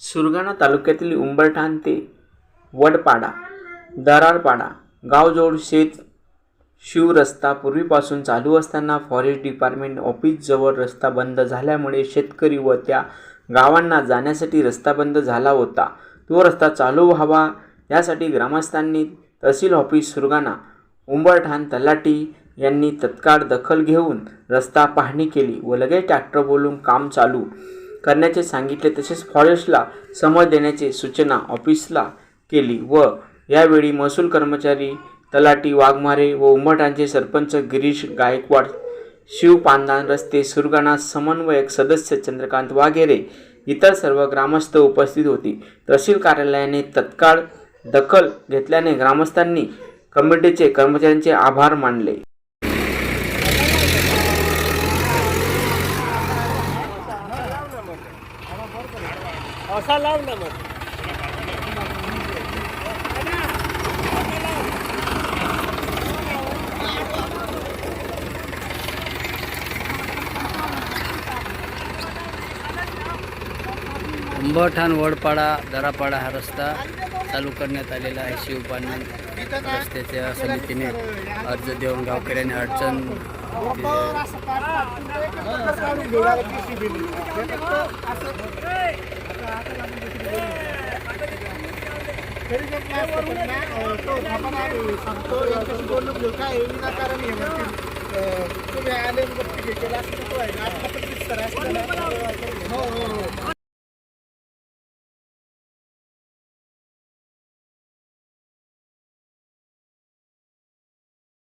सुरगाणा तालुक्यातील उंबरठाण ते वडपाडा दरारपाडा गावजोड शेत शिव रस्ता पूर्वीपासून चालू असताना फॉरेस्ट डिपार्टमेंट ऑफिसजवळ रस्ता बंद झाल्यामुळे शेतकरी व त्या गावांना जाण्यासाठी रस्ता बंद झाला होता. तो रस्ता चालू व्हावा यासाठी ग्रामस्थांनी तहसील ऑफिस सुरगाणा उंबरठाण तलाठी यांनी तत्काळ दखल घेऊन रस्ता पाहणी केली व लगेच ट्रॅक्टर बोलून काम चालू करण्याचे सांगितले तसेच फॉरेस्टला समज देण्याची सूचना ऑफिसला केली व यावेळी महसूल कर्मचारी तलाटी वाघमारे व उमटांचे सरपंच गिरीश गायकवाड शिव पांदान रस्ते सुरगाणा समन्वयक सदस्य चंद्रकांत वाघेरे इतर सर्व ग्रामस्थ उपस्थित होती. तहसील कार्यालयाने तत्काळ दखल घेतल्याने ग्रामस्थांनी कमिटीचे कर्मचाऱ्यांचे आभार मानले. असा लाव ना मग. उंबरठाण वडपाडा दरापाडा हा रस्ता चालू करण्यात आलेला आहे शिवपानन रस्त्याच्या समितीने. अर्ज देऊन गावकऱ्यांनी अडचण तरी तो सांगतो यांच्याशी बोलून घेऊ काय विनाकारण हे म्हणतील तुम्ही आले आणि केला असं आहे ना हो हो.